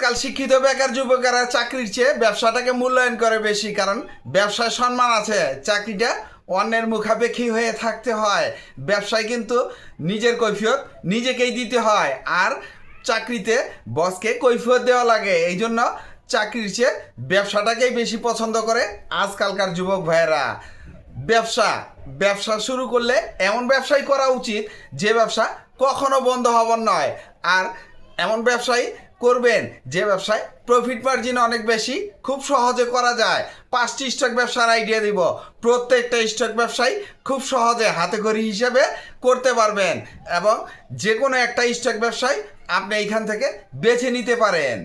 আজকাল শিক্ষিত বেকার যুবকেরা চাকরির চেয়ে ব্যবসাটাকে মূল্যায়ন করে বেশি, কারণ ব্যবসায় সম্মান আছে। চাকরিটা অন্যের মুখাপেক্ষী হয়ে থাকতে হয়। ব্যবসায় কিন্তু নিজের কৈফিয়ত নিজেকেই দিতে হয়, আর চাকরিতে বসকে কৈফিয়ত দেওয়া লাগে। এই জন্য চাকরির চেয়ে ব্যবসাটাকেই বেশি পছন্দ করে আজকালকার যুবক ভাইয়েরা। ব্যবসা ব্যবসা শুরু করলে এমন ব্যবসাই করা উচিত যে ব্যবসা কখনো বন্ধ হবার নয়, আর এমন ব্যবসায়ী করবেন। যে ব্যবসায় প্রফিট মার্জিন অনেক বেশি, খুব সহজে করা যায়। পাঁচটি স্টক ব্যবসার আইডিয়া দিব। প্রত্যেকটা স্টক ব্যবসায়ী খুব সহজে হাতে করি হিসেবে করতে পারবেন এবং যে কোনো একটা স্টক ব্যবসায় আপনি এইখান থেকে বেছে নিতে পারেন।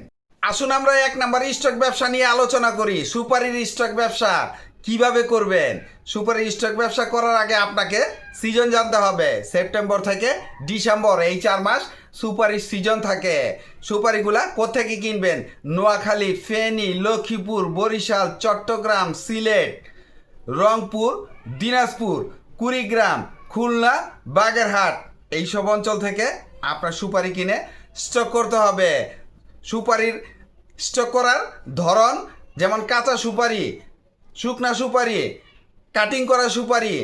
আসুন আমরা এক নাম্বার স্টক ব্যবসা নিয়ে আলোচনা করি। সুপারির স্টক ব্যবসা কীভাবে করবেন? সুপারির স্টক ব্যবসা করার আগে আপনাকে সিজন জানতে হবে। সেপ্টেম্বর থেকে ডিসেম্বর এই চার মাস সুপারির সিজন থাকে। সুপারিগুলা কোথেকে কিনবেন? নোয়াখালী, ফেনী, লক্ষ্মীপুর, বরিশাল, চট্টগ্রাম, সিলেট, রংপুর, দিনাজপুর, কুড়িগ্রাম, খুলনা, বাগেরহাট। এইসব অঞ্চল থেকে আপনার সুপারি কিনে স্টক করতে হবে। সুপারির স্টক করার ধরন যেমন কাঁচা সুপারি, শুকনা সুপারি কাটিং করা সুপারি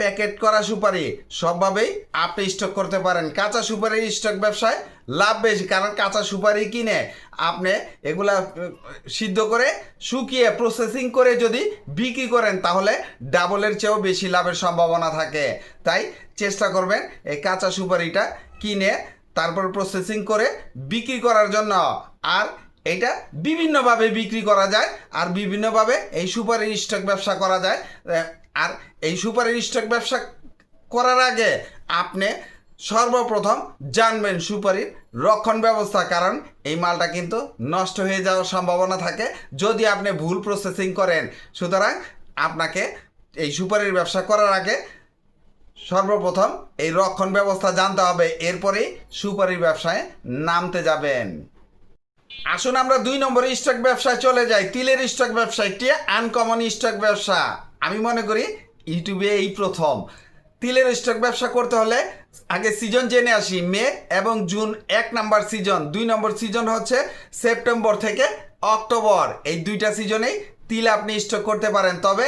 প্যাকেট করা সুপারি। সবভাবেই আপনি স্টক করতে পারেন। কাঁচা সুপারির স্টক ব্যবসায় লাভ বেশি, কারণ কাঁচা সুপারি কিনে আপনি এগুলা সিদ্ধ করে, শুকিয়ে প্রসেসিং করে যদি বিক্রি করেন, তাহলে ডাবলের চেয়েও বেশি লাভের সম্ভাবনা থাকে। তাই চেষ্টা করবেন এই কাঁচা সুপারিটা কিনে, তারপর প্রসেসিং করে বিক্রি করার জন্য। আর এটা বিভিন্নভাবে বিক্রি করা যায়, আর বিভিন্নভাবে এই সুপারির স্টক ব্যবসা করা যায় আর এই সুপারির স্টক ব্যবসা করার আগে আপনি সর্বপ্রথম জানবেন সুপারির রক্ষণ ব্যবস্থা, কারণ এই মালটা কিন্তু নষ্ট হয়ে যাওয়ার সম্ভাবনা থাকে। যদি আপনি ভুল প্রসেসিং করেন, সুতরাং আপনাকে এই সুপারির ব্যবসা করার আগে সর্বপ্রথম এই রক্ষণ ব্যবস্থা জানতে হবে। এরপরেই সুপারির ব্যবসায় নামতে যাবেন। আসুন আমরা দুই নম্বর স্টক ব্যবসায় চলে যাই। তিলের স্টক ব্যবসা একটি আনকমন স্টক ব্যবসা। আমি মনে করি ইউটিউবে এই প্রথম। তিলের স্টক ব্যবসা করতে হলে আগে সিজন জেনে আসি, মে এবং জুন এক নম্বর সিজন দুই নম্বর সিজন হচ্ছে সেপ্টেম্বর থেকে অক্টোবর। এই দুইটা সিজনেই তিল আপনি স্টক করতে পারেন। তবে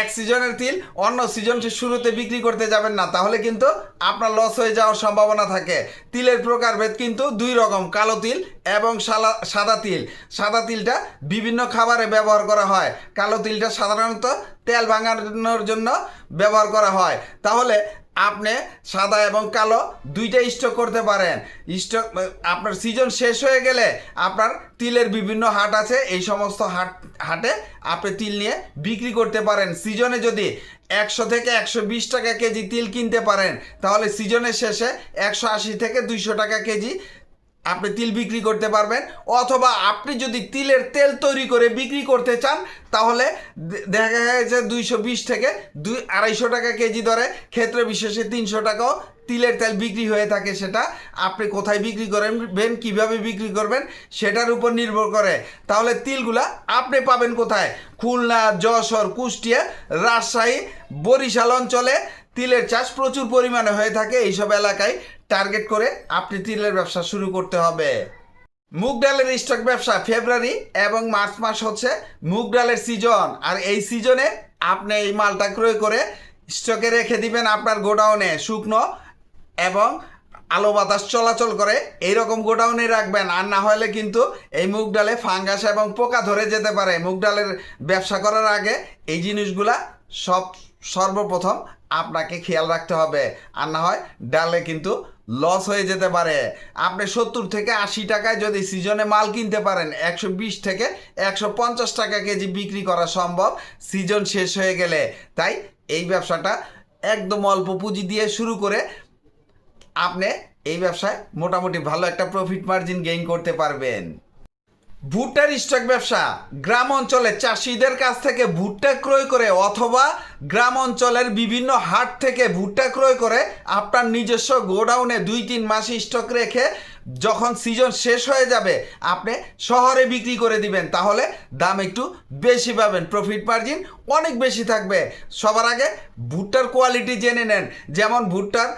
এক সিজনের তিল, অন্য সিজন শুরুতে বিক্রি করতে যাবেন না, তাহলে কিন্তু আপনার লস হয়ে যাওয়ার সম্ভাবনা থাকে। তিলের প্রকারভেদ কিন্তু দুই রকম, কালো তিল এবং সালা সাদা তিল। সাদা তিলটা বিভিন্ন খাবারে ব্যবহার করা হয়। কালো তিলটা সাধারণত তেল ভাঙানোর জন্য ব্যবহার করা হয়। তাহলে আপনি সাদা এবং কালো দুইটা স্টক করতে পারেন। স্টক আপনার সিজন শেষ হয়ে গেলে আপনার তিলের বিভিন্ন হাট আছে, এই সমস্ত হাট, হাটে আপনি তিল নিয়ে বিক্রি করতে পারেন। সিজনে যদি একশো থেকে একশো বিশ টাকা কেজি তিল কিনতে পারেন, তাহলে সিজনের শেষে একশো আশি থেকে দুইশো টাকা কেজি আপনি তিল বিক্রি করতে পারবেন, অথবা আপনি যদি তিলের তেল তৈরি করে বিক্রি করতে চান, তাহলে দেখা গেছে দুইশো বিশ থেকে দুই, আড়াইশো টাকা কেজি দরে, ক্ষেত্র বিশেষে তিনশো টাকাও তিলের তেল বিক্রি হয়ে থাকে সেটা। আপনি কোথায় বিক্রি করবেন, কীভাবে বিক্রি করবেন, সেটার উপর নির্ভর করে। তাহলে তিলগুলা আপনি পাবেন কোথায়? খুলনা, যশোর, কুষ্টিয়া, রাজশাহী, বরিশাল অঞ্চলে। তিলের চাষ প্রচুর পরিমাণে হয়ে থাকে এইসব এলাকায়। টার্গেট করে আপনি তিলের ব্যবসা শুরু করতে হবে। মুগ ডালের স্টক ব্যবসা ফেব্রুয়ারি এবং মার্চ মাস হচ্ছে মুগ ডালের সিজন আর এই সিজনে আপনি এই মালটা ক্রয় করে স্টকে রেখে দিবেন আপনার গোডাউনে শুকনো এবং আলো বাতাস চলাচল করে। এইরকম গোডাউনে রাখবেন। আর না হলে কিন্তু এই মুগ ডালে ফাঙ্গাস এবং পোকা ধরে যেতে পারে। মুগ ডালের ব্যবসা করার আগে এই জিনিসগুলা সব সর্বপ্রথম আপনাকে খেয়াল রাখতে হবে। আর না হয় ডালে কিন্তু লস হয়ে যেতে পারে। আপনি সত্তর থেকে আশি টাকায় যদি সিজনে মাল কিনতে পারেন, একশো বিশ থেকে একশো পঞ্চাশ টাকা কেজি বিক্রি করা সম্ভব সিজন শেষ হয়ে গেলে। তাই এই ব্যবসাটা একদম অল্প পুঁজি দিয়ে শুরু করে আপনি এই ব্যবসায় মোটামুটি ভালো একটা প্রফিট মার্জিন গেইন করতে পারবেন। ভুট্টার স্টক ব্যবসা। গ্রাম অঞ্চলে চাষিদের কাছ থেকে ভুট্টা ক্রয় করে অথবা গ্রাম অঞ্চলের বিভিন্ন হাট থেকে ভুট্টা ক্রয় করে আপনার নিজস্ব গোডাউনে দুই তিন মাস স্টক রেখে যখন সিজন শেষ হয়ে যাবে, আপনি শহরে বিক্রি করে দিবেন। তাহলে দাম একটু বেশি পাবেন। প্রফিট মার্জিন অনেক বেশি থাকবে। সবার আগে ভুট্টার কোয়ালিটি জেনে নেন। যেমন ভুট্টার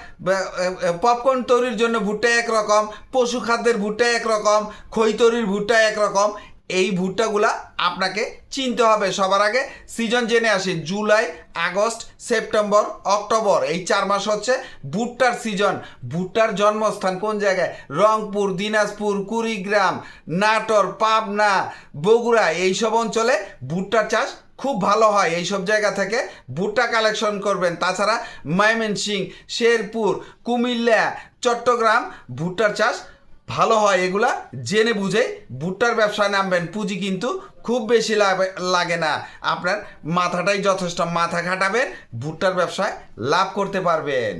পপকর্ন তৈরির জন্য ভুট্টা একরকম, পশু খাদ্যের ভুট্টা একরকম, খই তৈরির ভুট্টা একরকম। এই ভুট্টাগুলা আপনাকে চিনতে হবে। সবার আগে সিজন জেনে আসি, জুলাই, আগস্ট, সেপ্টেম্বর, অক্টোবর। এই চার মাস হচ্ছে ভুট্টার সিজন ভুট্টার জন্মস্থান কোন জায়গায়? রংপুর, দিনাজপুর, কুড়িগ্রাম, নাটোর, পাবনা, বগুড়া। এইসব অঞ্চলে ভুট্টার চাষ খুব ভালো হয়। এইসব জায়গা থেকে ভুট্টা কালেকশন করবেন। তাছাড়া ময়মনসিং শেরপুর, কুমিল্লা, চট্টগ্রাম ভুট্টার চাষ ভালো হয় এগুলা, জেনে বুঝে ভুট্টার ব্যবসায় নামবেন। পুঁজি কিন্তু খুব বেশি লাগে না। আপনার মাথাটাই যথেষ্ট, মাথা খাটাবেন, ভুট্টার ব্যবসায় লাভ করতে পারবেন।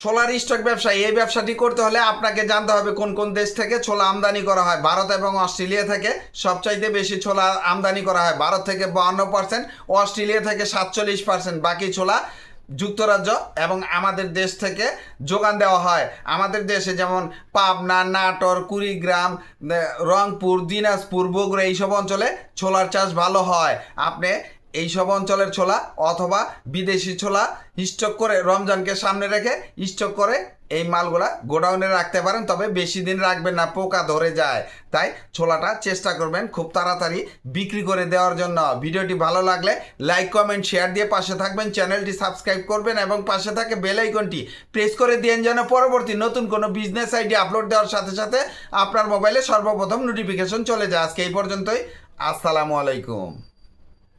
ছোলার স্টক ব্যবসা এই ব্যবসাটি করতে হলে আপনাকে জানতে হবে কোন কোন দেশ থেকে ছোলা আমদানি করা হয়। ভারত এবং অস্ট্রেলিয়া থেকে সবচাইতে বেশি ছোলা আমদানি করা হয়। ভারত থেকে বাহান্ন পার্সেন্ট অস্ট্রেলিয়া থেকে সাতচল্লিশ পার্সেন্ট বাকি ছোলা যুক্তরাজ্য এবং আমাদের দেশ থেকে যোগান দেওয়া হয়। আমাদের দেশে যেমন পাবনা, নাটোর, কুড়িগ্রাম রংপুর, দিনাজপুর, বগুড়া এইসব অঞ্চলে ছোলার চাষ ভালো হয়। আপনি এইসব অঞ্চলের ছোলা অথবা বিদেশি ছোলা স্টক করে রমজানকে সামনে রেখে স্টক করে এই মালগুলা গোডাউনে রাখতে পারেন, তবে বেশি দিন রাখবেন না, পোকা ধরে যায়। তাই ছোলাটা চেষ্টা করবেন খুব তাড়াতাড়ি বিক্রি করে দেওয়ার জন্য। ভিডিওটি ভালো লাগলে লাইক, কমেন্ট, শেয়ার দিয়ে পাশে থাকবেন, চ্যানেলটি সাবস্ক্রাইব করবেন এবং পাশে থাকে বেল আইকনটি প্রেস করে দিন যেন পরবর্তী নতুন কোনো বিজনেস আইডি আপলোড দেওয়ার সাথে সাথে আপনার মোবাইলে সর্বপ্রথম নোটিফিকেশন চলে যায়। আজকে এই পর্যন্তই। আসসালামু আলাইকুম।